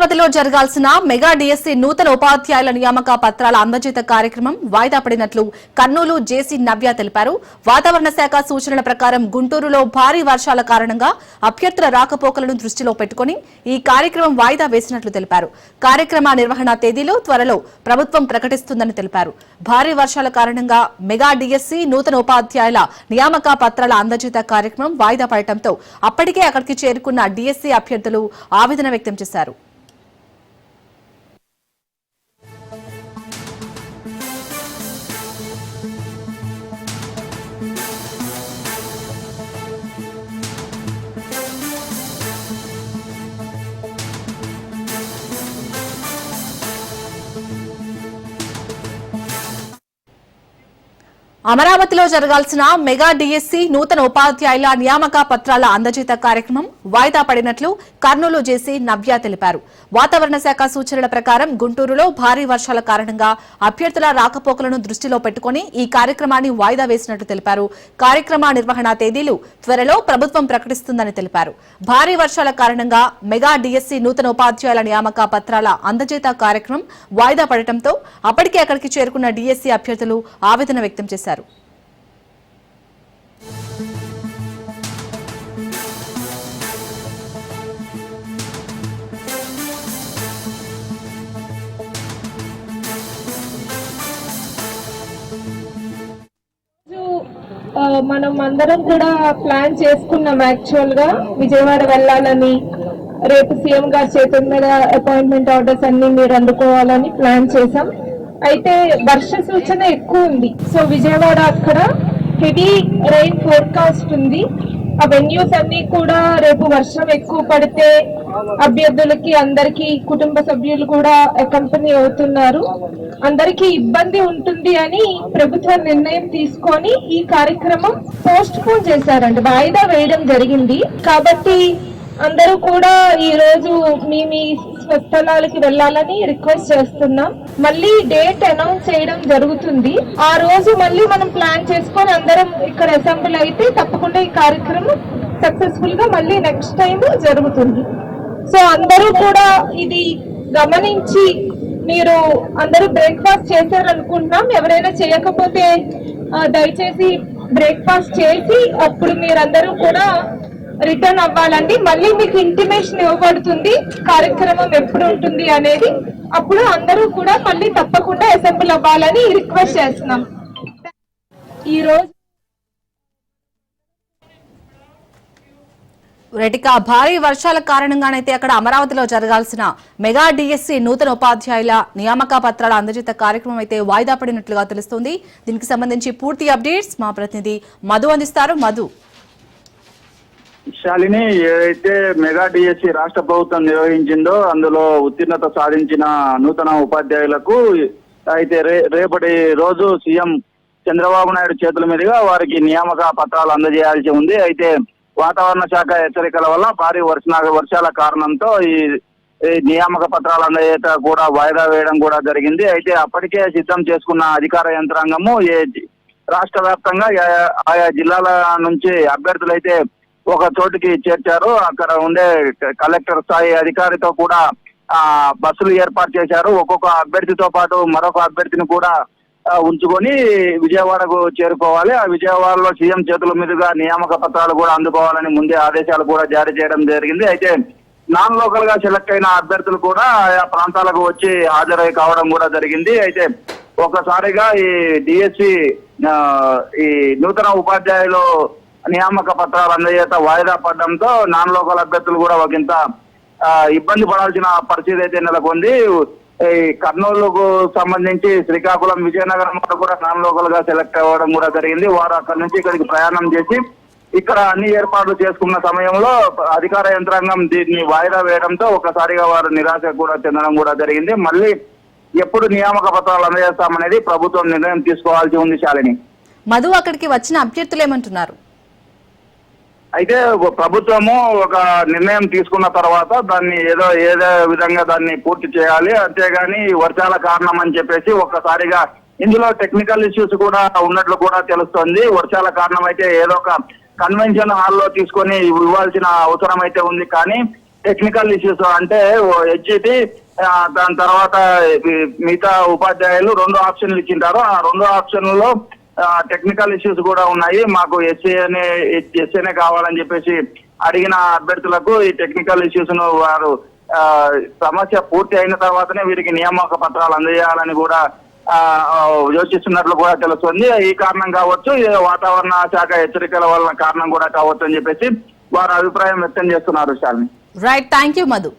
తిరుపతిలో జరగాల్సిన mega DSC నూతన ఉపాధ్యాయుల నియామక పత్రాల అందజేత కార్యక్రమం వాయిదా పడినట్లు కర్నూలు జేసీ నవ్య తెలిపారు. వాతావరణ శాఖ సూచనల ప్రకారం గుంటూరులో భారీ వర్షాల కారణంగా అభ్యర్థుల రాకపోకలను దృష్టిలో పెట్టుకుని ఈ కార్యక్రమం వాయిదా వేసినట్లు తెలిపారు. కార్యక్రమ నిర్వహణ తేదీలు త్వరలో ప్రభుత్వం ప్రకటిస్తుందని తెలిపారు. భారీ వర్షాల కారణంగా మెగా డిఎస్సీ నూతన ఉపాధ్యాయుల నియామక పత్రాల అందజేత కార్యక్రమం వాయిదా పడటంతో అప్పటికే అక్కడికి చేరుకున్న డిఎస్సీ అభ్యర్థులు ఆవేదన వ్యక్తం చేశారు. అమరావతిలో జరగాల్సిన మెగా డిఎస్సీ నూతన ఉపాధ్యాయుల నియామక పత్రాల అందజేత కార్యక్రమం వాయిదా పడినట్లు కర్నూలు జేసీ నవ్య తెలిపారు. వాతావరణ శాఖ సూచనల ప్రకారం గుంటూరులో భారీ వర్షాల కారణంగా అభ్యర్థుల రాకపోకలను దృష్టిలో పెట్టుకుని ఈ కార్యక్రమాన్ని వాయిదా వేసినట్లు తెలిపారు. కార్యక్రమ నిర్వహణ తేదీలు త్వరలో ప్రభుత్వం ప్రకటిస్తుందని తెలిపారు. భారీ వర్షాల కారణంగా మెగా డిఎస్సీ నూతన ఉపాధ్యాయుల నియామక పత్రాల అందజేత కార్యక్రమం వాయిదా పడటంతో అప్పటికే అక్కడికి చేరుకున్న డిఎస్సీ అభ్యర్థులు ఆవేదన వ్యక్తం చేశారు. మనం అందరం కూడా ప్లాన్ చేసుకున్నాం యాక్చువల్గా విజయవాడ వెళ్ళాలని. రేపు సీఎం గారి చేతుల మీద అపాయింట్మెంట్ ఆర్డర్స్ అన్ని మీరు అందుకోవాలని ప్లాన్ చేసాం అయితే వర్ష సూచన ఎక్కువ ఉంది. సో విజయవాడ అక్కడ హెవీ రెయిన్ ఫోర్కాస్ట్ ఉంది. ఆ వెన్యూస్ అన్ని కూడా రేపు వర్షం ఎక్కువ పడితే అభ్యర్థులకి అందరికి కుటుంబ సభ్యులు కూడా కంపెనీ అవుతున్నారు. అందరికి ఇబ్బంది ఉంటుంది అని ప్రభుత్వం నిర్ణయం తీసుకొని ఈ కార్యక్రమం పోస్ట్ పోన్ చేశారండి. వాయిదా వేయడం జరిగింది. కాబట్టి అందరూ కూడా ఈ రోజు మీ మీ స్వస్థలాలకి వెళ్ళాలని రిక్వెస్ట్ చేస్తున్నాం. మళ్ళీ డేట్ అనౌన్స్ చేయడం జరుగుతుంది. ఆ రోజు మళ్ళీ మనం ప్లాన్ చేసుకొని అందరం ఇక్కడ అసెంబ్లీ అయితే తప్పకుండా ఈ కార్యక్రమం సక్సెస్ఫుల్గా మళ్ళీ నెక్స్ట్ టైం జరుగుతుంది. సో అందరూ కూడా ఇది గమనించి మీరు అందరూ బ్రేక్ఫాస్ట్ చేశారనుకుంటున్నాం. ఎవరైనా చేయకపోతే దయచేసి బ్రేక్ఫాస్ట్ చేసి అప్పుడు మీరందరూ కూడా రిటర్న్ అవ్వాలండి. మళ్ళీ మీకు ఇంటిమేషన్ ఇవ్వబడుతుంది. కార్యక్రమం ఎప్పుడు ఉంటుంది అనేది అప్పుడు అందరూ కూడా మళ్ళీ తప్పకుండా అసెంబ్లీ అవ్వాలని రిక్వెస్ట్ చేస్తున్నాం. ఈ రోజు రెటిక భారీ వర్షాల కారణంగానైతే అక్కడ అమరావతిలో జరగాల్సిన మెగా డిఎస్సి నూతన ఉపాధ్యాయుల నియామక పత్రాల అందజేత కార్యక్రమం అయితే వాయిదా పడినట్లుగా తెలుస్తోంది. దీనికి సంబంధించి పూర్తి అప్డేట్స్ మా ప్రతినిధి మధు అందిస్తారు. మధు. శాలిని ఏదైతే మెగా డిఎస్సి రాష్ట్ర ప్రభుత్వం నిర్వహించిందో అందులో ఉత్తీర్ణత సాధించిన నూతన ఉపాధ్యాయులకు అయితే రే రేపటి రోజు సీఎం చంద్రబాబు నాయుడు చేతుల మీదుగా వారికి నియామక పత్రాలు అందజేయాల్సి ఉంది. అయితే వాతావరణ శాఖ హెచ్చరికల వల్ల భారీ వర్ష వర్షాల కారణంతో ఈ నియామక పత్రాలు అందజేత కూడా వాయిదా వేయడం కూడా జరిగింది. అయితే అప్పటికే సిద్ధం చేసుకున్న అధికార యంత్రాంగము ఏ రాష్ట్ర వ్యాప్తంగా ఆయా- ఆయా జిల్లాల నుంచి అభ్యర్థులైతే ఒక చోటుకి చేర్చారు. అక్కడ ఉండే కలెక్టర్ స్థాయి అధికారితో కూడా ఆ బస్సులు ఏర్పాటు చేశారు. ఒక్కొక్క అభ్యర్థితో పాటు మరొక అభ్యర్థిని కూడా ఉంచుకొని విజయవాడకు చేరుకోవాలి. ఆ విజయవాడలో సీఎం చేతుల మీదుగా నియామక పత్రాలు కూడా అందుకోవాలని ముందే ఆదేశాలు కూడా జారీ చేయడం జరిగింది. అయితే నాన్ లోకల్గా సెలెక్ట్ అయిన అభ్యర్థులు కూడా ఆయా ప్రాంతాలకు వచ్చి హాజరై కావడం కూడా జరిగింది. అయితే ఒకసారిగా ఈ డిఎస్సి ఈ నూతన ఉపాధ్యాయులు నియామక పత్రాలు అందజేత వాయిదా పడడంతో నాన్ లోకల్ అభ్యర్థులు కూడా ఒకంత ఆ, ఇబ్బంది పడాల్సిన పరిస్థితి అయితే నెలకొంది. ఈ కర్నూలుకు సంబంధించి శ్రీకాకుళం విజయనగరం వారు కూడా నాన్ లోకల్గా సెలెక్ట్ అవ్వడం కూడా జరిగింది. వారు అక్కడి నుంచి ఇక్కడికి ప్రయాణం చేసి ఇక్కడ అన్ని ఏర్పాట్లు చేసుకున్న సమయంలో అధికార యంత్రాంగం దీన్ని వాయిదా వేయడంతో ఒకసారిగా వారు నిరాశ కూడా చెందడం కూడా జరిగింది. మళ్ళీ ఎప్పుడు నియామక పత్రాలు అందజేస్తామనేది ప్రభుత్వం నిర్ణయం తీసుకోవాల్సి ఉంది శాలిని. మధు అక్కడికి వచ్చిన అభ్యర్థులు ఏమంటున్నారు? అయితే ఒక ప్రభుత్వము ఒక నిర్ణయం తీసుకున్న తర్వాత దాన్ని ఏదో ఏదో విధంగా దాన్ని పూర్తి చేయాలి. అంతేగాని వర్షాల కారణం అని చెప్పేసి ఒక్కసారిగా ఇందులో టెక్నికల్ ఇష్యూస్ కూడా ఉన్నట్లు కూడా తెలుస్తోంది. వర్షాల కారణం అయితే ఏదో ఒక కన్వెన్షన్ హాల్లో తీసుకొని ఇవ్వాల్సిన అవసరం అయితే ఉంది. కానీ టెక్నికల్ ఇష్యూస్ అంటే హెచ్జిటి దాని తర్వాత మిగతా ఉపాధ్యాయులు రెండు ఆప్షన్లు ఇచ్చింటారు. ఆ రెండు ఆప్షన్లలో టెక్నికల్ ఇష్యూస్ కూడా ఉన్నాయి. మాకు ఎస్ఏనే ఎస్ఏనే కావాలని చెప్పేసి అడిగిన అభ్యర్థులకు ఈ టెక్నికల్ ఇష్యూస్ను వారు ఆ, సమస్య పూర్తి అయిన తర్వాతనే వీరికి నియామక పత్రాలు అందజేయాలని కూడా యోచిస్తున్నట్లు కూడా తెలుస్తుంది. ఈ కారణం కావచ్చు వాతావరణ శాఖ హెచ్చరికల వల్ల కారణం కూడా కావచ్చు అని చెప్పేసి వారు అభిప్రాయం వ్యక్తం చేస్తున్నారు Shalini right thank you Madhu